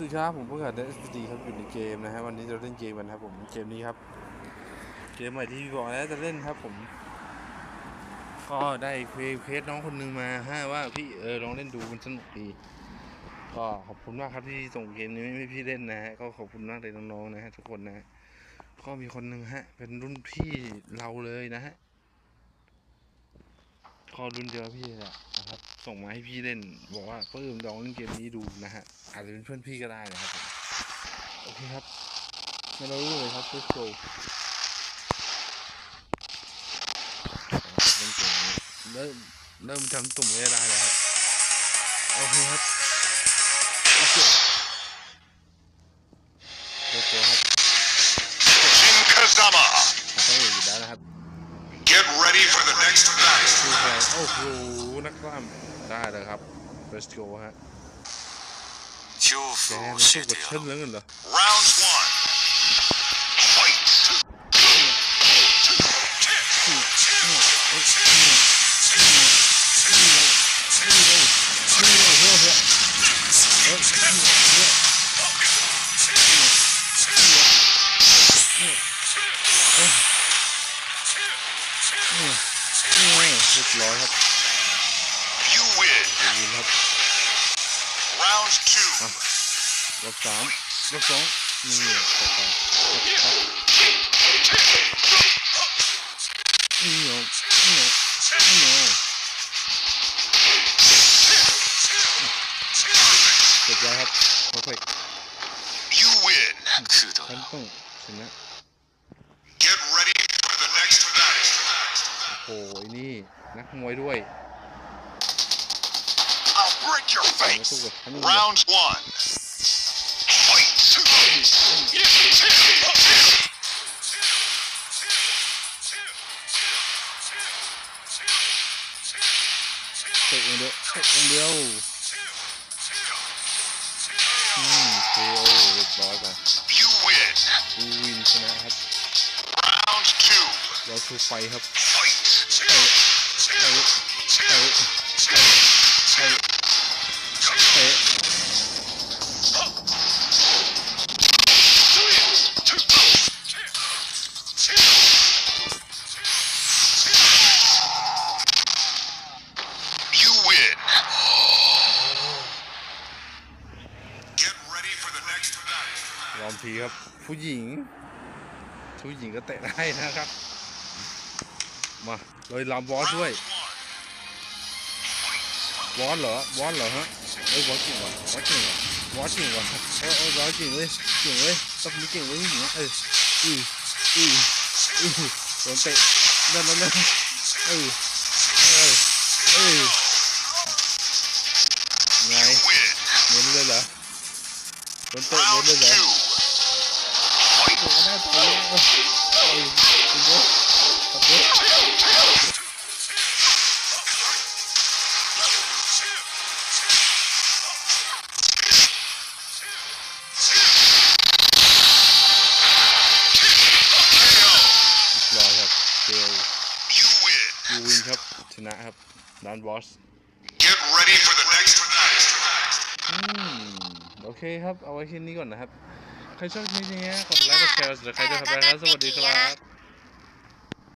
วัสดีครับผมเพิ่งหัดได้ SD ครับอยู่ในเกมนะฮะวันนี้เราเล่นเกมกันครับผมเกมนี้ครับ เกมใหม่ที่พี่บอกแล้วจะเล่นครับผม ก็ได้เพลเพจน้องคนหนึงมาฮะว่าพี่เออลองเล่นดูมันสนุกดีก็ขอบคุณมากครับที่ส่งเกมนี้ให้พี่เล่นนะฮะก็ขอบคุณมากเลยน้องๆนะฮะทุกคนนะฮะก็มีคนหนึ่งฮะเป็นรุ่นพี่เราเลยนะฮะ ก็รุ่นเดียวพี่แหละนะครับ ส่งมาให้พี่เล่น บอกว่าเพิ่มลองเล่นเกมนี้ดูนะฮะ อาจจะเป็นเพื่อนพี่ก็ได้นะครับผมโอเคครับไม่เรารู้เลยครับ let's go เล่นเกมนี้เริ่มเริ่มทำตุ่มไม่ได้แล้วครับโอเคครับ หรูนะครับ ได้เลยครับ let's go ฮะแก shit ไม่ต้องกดเช่นแล้วเงินเหรอ รียบร้อยครับ You win. ยินครับ Round two. รอบสามรอบสองนี่ต่อไปรอบสามนี่เหรอนี่เหรอนี่เหรอเสร็จแล้วครับ perfect You win. ฉันต้องชนะ Get ready for the next battle. โอ้โหไอ้นี่ นักมวยด้วย I'll break your มา face. สู้กับฉัน Round one. Fight. เตะอย่างเดียวเตะอย่างเดียวอืมเทโอเรียบร้อยไป You win. กูวินชนะครับ Round two. เราชูไฟครับ the next battle. ลองทีครับ ผู้หญิง ผู้หญิงก็เตะได้นะครับ มาเลยลำบอสด้วยบอสเหรอบอสเหรอฮะเอ้ยบอสจริงวะบอสจริงวะบอสจริงวะเออเออบอสจริงเว้ยจริงเว้ยต้องมีจริงเว้ยผู้หญิงเอออืออืออือโดนเตะนั่นนั่นนั่นเออเออเออ Round เลยเหรอ two. โอ้โหน่าตายเออเออจริงเว้ยขับรถ เรียบร้อยครับเจล You win. ยูวินครับ ชนะครับด้านบอส Get ready for the next battle. อืม โอ เคครับ เอาไว้แค่นี้ก่อนนะครับ ใครชอบคลิปนี้กดไลค์กดแชร์กด subscribe ด้วยครับแล้วสวัสดีครับ